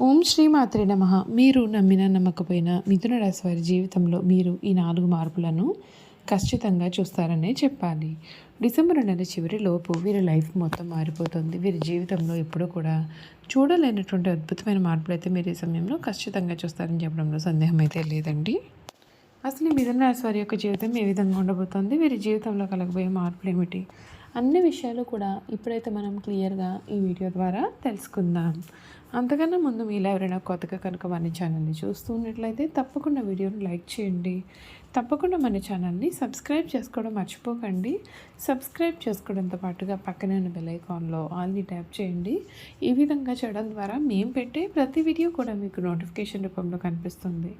ఓం శ్రీ మాత్రే నమ. మీరు నమ్మిన నమ్మకపోయిన మిథున రాశి వారి జీవితంలో మీరు ఈ నాలుగు మార్పులను ఖచ్చితంగా చూస్తారనే చెప్పాలి. డిసెంబర్ నెల చివరిలోపు వీరి లైఫ్ మొత్తం మారిపోతుంది. వీరి జీవితంలో ఎప్పుడూ కూడా చూడలేనటువంటి అద్భుతమైన మార్పులు అయితే మీరు ఈ సమయంలో ఖచ్చితంగా చూస్తారని చెప్పడంలో సందేహం అయితే లేదండి. అసలు మిథున రాశి వారి యొక్క జీవితం ఏ విధంగా ఉండబోతోంది? వీరి జీవితంలో కలగబోయే మార్పులు ఏమిటి? అన్ని విషయాలు కూడా ఇప్పుడైతే మనం క్లియర్గా ఈ వీడియో ద్వారా తెలుసుకుందాం. అంతకన్నా ముందు మీలో ఎవరైనా కొత్తగా కనుక మన ఛానల్ని చూస్తూ ఉన్నట్లయితే తప్పకుండా వీడియోని లైక్ చేయండి. తప్పకుండా మన ఛానల్ని సబ్స్క్రైబ్ చేసుకోవడం మర్చిపోకండి. సబ్స్క్రైబ్ చేసుకోవడంతో పాటుగా పక్కనే ఉన్న బెల్ ఐకాన్లో ఆల్ని ట్యాప్ చేయండి. ఈ విధంగా చేయడం ద్వారా మేము పెట్టే ప్రతి వీడియో కూడా మీకు నోటిఫికేషన్ రూపంలో కనిపిస్తుంది.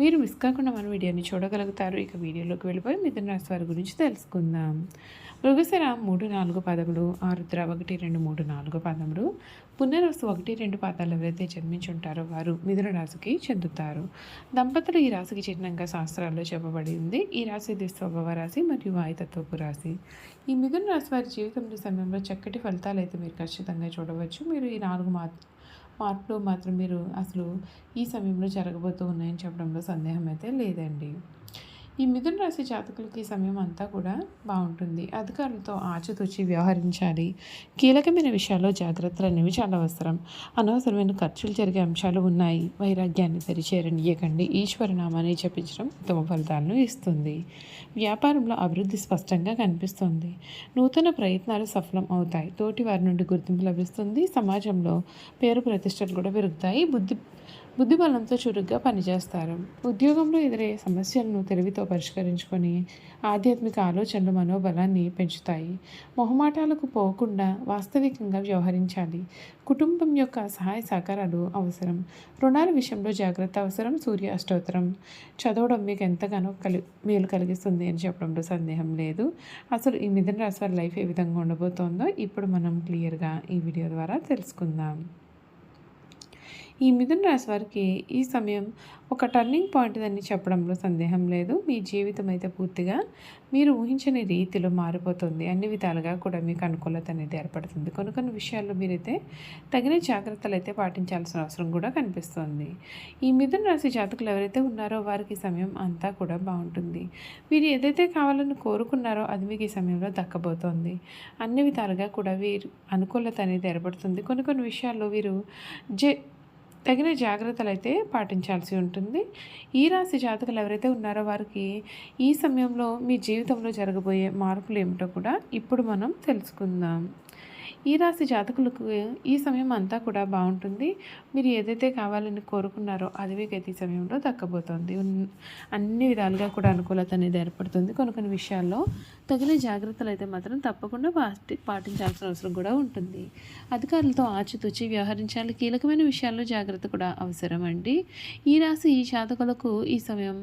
మీరు మిస్ కాకుండా మన వీడియోని చూడగలుగుతారు. ఇక వీడియోలోకి వెళ్ళిపోయి మిథున రాశి వారి గురించి తెలుసుకుందాం. మృగశిర మూడు నాలుగు పదములు ఆరుద్ర ఒకటి రెండు మూడు నాలుగు పదములు పునరసు ఒకటి రెండు పాదాలు ఎవరైతే జన్మించుంటారో వారు మిథున రాశికి చెందుతారు. దంపతులు ఈ రాశికి చిహ్నంగా శాస్త్రాల్లో చెప్పబడి ఉంది. ఈ రాశి ఇది స్వభావ రాశి మరియు వాయుతత్వపు రాశి. ఈ మిథున రాశి వారి జీవితంలో సమయంలో చక్కటి ఫలితాలు అయితే మీరు ఖచ్చితంగా చూడవచ్చు. మీరు ఈ నాలుగు మా మార్పులు మాత్రం మీరు అసలు ఈ సమయంలో జరగబోతూ ఉన్నాయని చెప్పడంలో సందేహం అయితే లేదండి. ఈ మిథున రాశి జాతకులకి సమయం అంతా కూడా బాగుంటుంది. అధికారులతో ఆచితూచి వ్యవహరించాలి. కీలకమైన విషయాల్లో జాగ్రత్తలు అనేవి చాలా అవసరం. అనవసరమైన ఖర్చులు జరిగే అంశాలు ఉన్నాయి. వైరాగ్యాన్ని సరిచేరనీయకండి ఈశ్వరనామాన్ని చెప్పించడం ఉత్తమ ఫలితాలను ఇస్తుంది. వ్యాపారంలో అభివృద్ధి స్పష్టంగా కనిపిస్తుంది. నూతన ప్రయత్నాలు సఫలం అవుతాయి. తోటి వారి నుండి గుర్తింపు లభిస్తుంది. సమాజంలో పేరు ప్రతిష్టలు కూడా పెరుగుతాయి. బుద్ధి బుద్ధిబలంతో చురుగ్గా పనిచేస్తారు. ఉద్యోగంలో ఎదురయ్యే సమస్యలను తెలివితో పరిష్కరించుకొని ఆధ్యాత్మిక ఆలోచనలు మనోబలాన్ని పెంచుతాయి. మొహమాటాలకు పోకుండా వాస్తవికంగా వ్యవహరించాలి. కుటుంబం యొక్క సహాయ సహకారాలు అవసరం. రుణాల విషయంలో జాగ్రత్త అవసరం. సూర్య అష్టోత్తరం. చదవడం మీకు ఎంతగానో కలి మేలు కలిగిస్తుంది అని చెప్పడంలో సందేహం లేదు. అసలు ఈ మిథున రాశి వారి లైఫ్ ఏ విధంగా ఉండబోతోందో ఇప్పుడు మనం క్లియర్గా ఈ వీడియో ద్వారా తెలుసుకుందాం. ఈ మిథున రాశి వారికి ఈ సమయం ఒక టర్నింగ్ పాయింట్ అని చెప్పడంలో సందేహం లేదు. మీ జీవితం అయితే పూర్తిగా మీరు ఊహించని రీతిలో మారిపోతుంది. అన్ని విధాలుగా కూడా మీకు అనుకూలత అనేది ఏర్పడుతుంది. కొన్ని కొన్ని విషయాల్లో మీరైతే తగిన జాగ్రత్తలు అయితే పాటించాల్సిన అవసరం కూడా కనిపిస్తుంది. ఈ మిథున రాశి జాతకులు ఎవరైతే ఉన్నారో వారికి సమయం అంతా కూడా బాగుంటుంది. వీరు ఏదైతే కావాలని కోరుకున్నారో అది మీకు ఈ సమయంలో దక్కబోతోంది. అన్ని విధాలుగా కూడా వీరు అనుకూలత అనేది ఏర్పడుతుంది. కొన్ని కొన్ని విషయాల్లో వీరు జే తగిన జాగ్రత్తలు అయితే పాటించాల్సి ఉంటుంది. ఈ రాశి జాతకులు ఎవరైతే ఉన్నారో వారికి ఈ సమయంలో మీ జీవితంలో జరగబోయే మార్పులు ఏమిటో కూడా ఇప్పుడు మనం తెలుసుకుందాం. ఈ రాశి జాతకులకు ఈ సమయం అంతా కూడా బాగుంటుంది. మీరు ఏదైతే కావాలని కోరుకున్నారో అది ఈ సమయంలో దక్కబోతోంది. అన్ని విధాలుగా కూడా అనుకూలత అనేది ఏర్పడుతుంది. కొన్ని కొన్ని విషయాల్లో తగిన జాగ్రత్తలు అయితే మాత్రం తప్పకుండా పాటి పాటించాల్సిన అవసరం కూడా ఉంటుంది. అధికారులతో ఆచితూచి వ్యవహరించాలి. కీలకమైన విషయాల్లో జాగ్రత్త కూడా అవసరం అండి ఈ రాశి ఈ జాతకులకు ఈ సమయం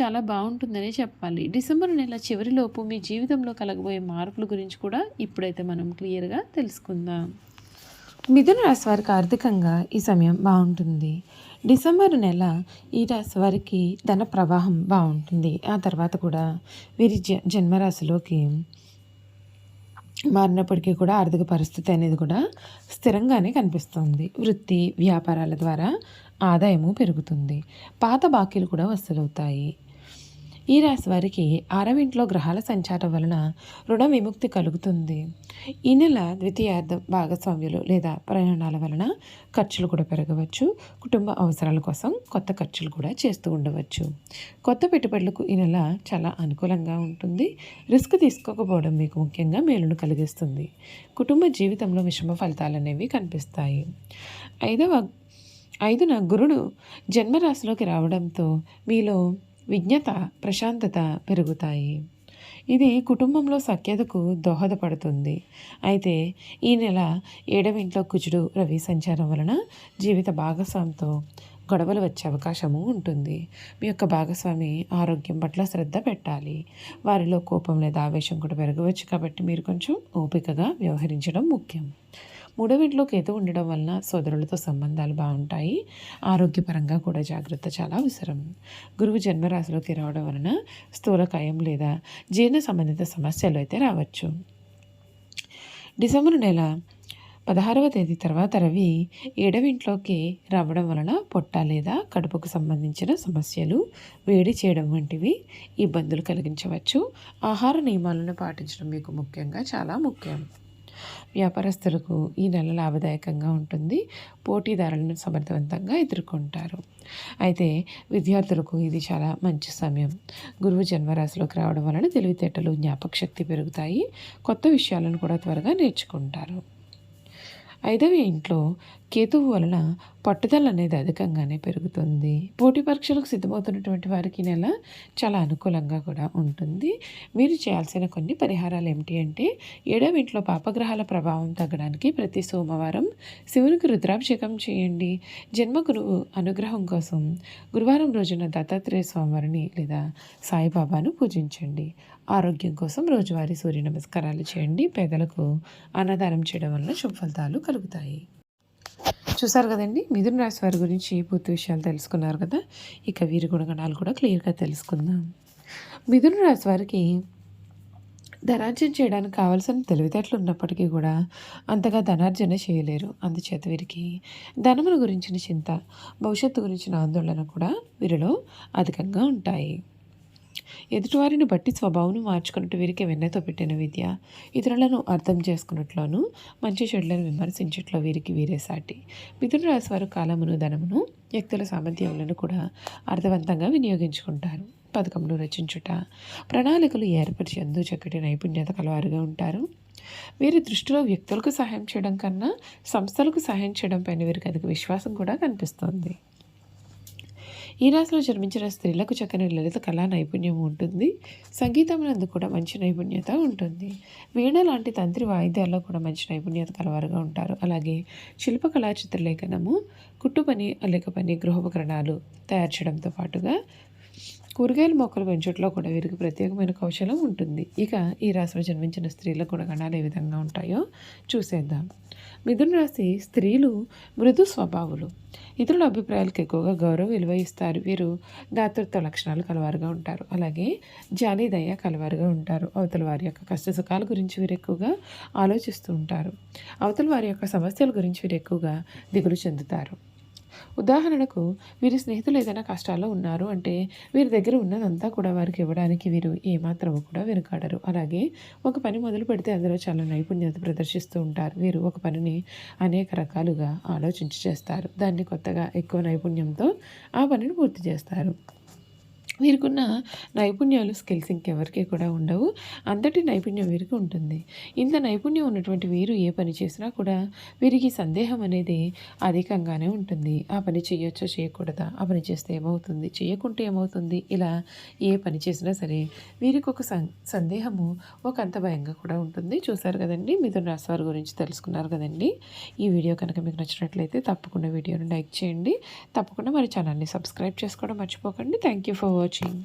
చాలా బాగుంటుందనే చెప్పాలి. డిసెంబర్ నెల చివరిలోపు మీ జీవితంలో కలగబోయే మార్పుల గురించి కూడా ఇప్పుడైతే మనం క్లియర్గా తెలుసుకుందాం. మిథున రాశి వారికి ఆర్థికంగా ఈ సమయం బాగుంటుంది. డిసెంబర్ నెల ఈ రాశి వారికి ధన ప్రవాహం బాగుంటుంది. ఆ తర్వాత కూడా వీరి జ జన్మరాశిలోకి మారినప్పటికీ కూడా ఆర్థిక పరిస్థితి అనేది కూడా స్థిరంగానే కనిపిస్తుంది. వృత్తి వ్యాపారాల ద్వారా ఆదాయము పెరుగుతుంది. పాత బాకీలు కూడా వసూలవుతాయి. ఈ రాశి వారికి ఆరవింట్లో గ్రహాల సంచారం వలన రుణ విముక్తి కలుగుతుంది. ఈ నెల ద్వితీయార్థ భాగస్వామ్యులు లేదా ప్రయాణాల వలన ఖర్చులు కూడా పెరగవచ్చు. కుటుంబ అవసరాల కోసం కొత్త ఖర్చులు కూడా చేస్తూ ఉండవచ్చు. కొత్త పెట్టుబడులకు ఈ నెల చాలా అనుకూలంగా ఉంటుంది. రిస్క్ తీసుకోకపోవడం మీకు ముఖ్యంగా మేలును కలిగిస్తుంది. కుటుంబ జీవితంలో విషమ ఫలితాలు అనేవి కనిపిస్తాయి. ఐదవ ఐదున గురుడు జన్మరాశిలోకి రావడంతో మీలో విజ్ఞత ప్రశాంతత పెరుగుతాయి. ఇది కుటుంబంలో సఖ్యతకు దోహదపడుతుంది. అయితే ఈ నెల ఏడవింట్లో కుజుడు రవి సంచారం వలన జీవిత భాగస్వామితో గొడవలు వచ్చే అవకాశము ఉంటుంది. మీ యొక్క భాగస్వామి ఆరోగ్యం పట్ల శ్రద్ధ పెట్టాలి. వారిలో కోపం లేదా ఆవేశం కూడా పెరగవచ్చు కాబట్టి మీరు కొంచెం ఓపికగా వ్యవహరించడం ముఖ్యం. మూడవ ఇంట్లో కేతు ఉండడం వలన సోదరులతో సంబంధాలు బాగుంటాయి. ఆరోగ్యపరంగా కూడా జాగ్రత్త చాలా అవసరం. గురువు జన్మరాశిలోకి రావడం వలన స్థూలకాయం లేదా జీర్ణ సంబంధిత సమస్యలు అయితే రావచ్చు. డిసెంబర్ నెల పదహారవ తేదీ తర్వాత రవి ఏడవింట్లోకి రావడం వలన పొట్ట లేదా కడుపుకు సంబంధించిన సమస్యలు వేడి చేయడం వంటివి ఇబ్బందులు కలిగించవచ్చు. ఆహార నియమాలను పాటించడం మీకు ముఖ్యంగా చాలా ముఖ్యం. వ్యాపారస్తులకు ఈ నెల లాభదాయకంగా ఉంటుంది. పోటీదారులను సమర్థవంతంగా ఎదుర్కొంటారు. అయితే విద్యార్థులకు ఇది చాలా మంచి సమయం. గురువు జన్మరాశిలోకి రావడం వలన తెలివితేటలు జ్ఞాపక శక్తి పెరుగుతాయి. కొత్త విషయాలను కూడా త్వరగా నేర్చుకుంటారు. ఐదవ ఇంట్లో కేతువు వలన పట్టుదల అనేది అధికంగానే పెరుగుతుంది. పోటీ పరీక్షలకు సిద్ధమవుతున్నటువంటి వారికి నెల చాలా అనుకూలంగా కూడా ఉంటుంది. మీరు చేయాల్సిన కొన్ని పరిహారాలు ఏమిటి అంటే ఏడవ ఇంట్లో పాపగ్రహాల ప్రభావం తగ్గడానికి ప్రతి సోమవారం శివునికి రుద్రాభిషేకం చేయండి. జన్మ గురువు అనుగ్రహం కోసం గురువారం రోజున దత్తాత్రేయ స్వామివారిని లేదా సాయిబాబాను పూజించండి. ఆరోగ్యం కోసం రోజువారీ సూర్య నమస్కారాలు చేయండి. పేదలకు అన్నదానం చేయడం వల్ల శుభ ఫలితాలు కలుగుతాయి. చూసారు కదండి? మిథున రాశి వారి గురించి పూర్తి విషయాలు తెలుసుకున్నారు కదా? ఇక వీరి గుణగణాలు కూడా క్లియర్గా తెలుసుకుందాం. మిథున రాశి వారికి ధనార్జన చేయడానికి కావాల్సిన తెలివితేటలు ఉన్నప్పటికీ కూడా అంతగా ధనార్జన చేయలేరు. అందుచేత వీరికి ధనముల గురించిన చింత భవిష్యత్తు గురించిన ఆందోళన కూడా వీరిలో అధికంగా ఉంటాయి. ఎదుటివారిని బట్టి స్వభావం మార్చుకున్నట్టు వీరికి వెన్నతో పెట్టిన విద్య. ఇతరులను అర్థం చేసుకున్నట్లోనూ మంచి చెడులను విమర్శించట్లో వీరికి వీరే సాటి. మిథున రాశి వారు కాలమును ధనమును వ్యక్తుల సామర్థ్యములను కూడా అర్థవంతంగా వినియోగించుకుంటారు. పథకంలో రచించుట ప్రణాళికలు ఏర్పరిచేందు చక్కటి నైపుణ్యత కలవారుగా ఉంటారు. వీరి దృష్టిలో వ్యక్తులకు సహాయం చేయడం కన్నా సంస్థలకు సహాయం చేయడం పైన వీరికి అధిక విశ్వాసం కూడా కనిపిస్తుంది. ఈ రాశిలో జన్మించిన స్త్రీలకు చక్కని లలిత కళా నైపుణ్యం ఉంటుంది. సంగీతం నందు కూడా మంచి నైపుణ్యత ఉంటుంది. వీణ లాంటి తంత్రి వాయిద్యాల్లో కూడా మంచి నైపుణ్యత కలవారుగా ఉంటారు. అలాగే శిల్పకళా చిత్రలేఖనము కుట్టు పని అల్లిక పని గృహోపకరణాలు తయారు చేయడంతో పాటుగా కూరగాయల మొక్కలు పెంచట్లో కూడా వీరికి ప్రత్యేకమైన కౌశలం ఉంటుంది. ఇక ఈ రాశిలో జన్మించిన స్త్రీల గుణగణాలు ఏ విధంగా ఉంటాయో చూసేద్దాం. మిథున రాశి స్త్రీలు మృదు స్వభావులు. ఇతరుల అభిప్రాయాలకు ఎక్కువగా గౌరవం విలువ ఇస్తారు. వీరు దాతృత్వ లక్షణాలు కలవారుగా ఉంటారు. అలాగే జాలి దయ కలవారుగా ఉంటారు. అవతల వారి యొక్క కష్ట సుఖాల గురించి వీరు ఎక్కువగా ఆలోచిస్తూ ఉంటారు. అవతల వారి యొక్క సమస్యల గురించి వీరు ఎక్కువగా దిగులు చెందుతారు. ఉదాహరణకు వీరి స్నేహితులు ఏదైనా కష్టాల్లో ఉన్నారు అంటే వీరి దగ్గర ఉన్నదంతా కూడా వారికి ఇవ్వడానికి వీరు ఏమాత్రము కూడా వెనుకాడరు. అలాగే ఒక పని మొదలు పెడితే అందులో చాలా నైపుణ్యత ప్రదర్శిస్తూ ఉంటారు. వీరు ఒక పనిని అనేక రకాలుగా ఆలోచించి చేస్తారు. దాన్ని కొత్తగా ఎక్కువ నైపుణ్యంతో ఆ పనిని పూర్తి చేస్తారు. వీరికున్న నైపుణ్యాలు స్కిల్స్ ఇంకెవరికి కూడా ఉండవు. అంతటి నైపుణ్యం వీరికి ఉంటుంది. ఇంత నైపుణ్యం ఉన్నటువంటి వీరు ఏ పని చేసినా కూడా వీరికి సందేహం అనేది అధికంగానే ఉంటుంది. ఆ పని చేయొచ్చో చేయకూడదా? ఆ పని చేస్తే ఏమవుతుంది? చేయకుంటే ఏమవుతుంది? ఇలా ఏ పని చేసినా సరే వీరికి ఒక సందేహము ఒక అంత భయంగా కూడా ఉంటుంది. చూసారు కదండి? మిథున రాశి వారి గురించి తెలుసుకున్నారు కదండి? ఈ వీడియో కనుక మీకు నచ్చినట్లయితే తప్పకుండా వీడియోను లైక్ చేయండి. తప్పకుండా మరి ఛానల్ని సబ్స్క్రైబ్ చేసుకోవడం మర్చిపోకండి. Thank you for watching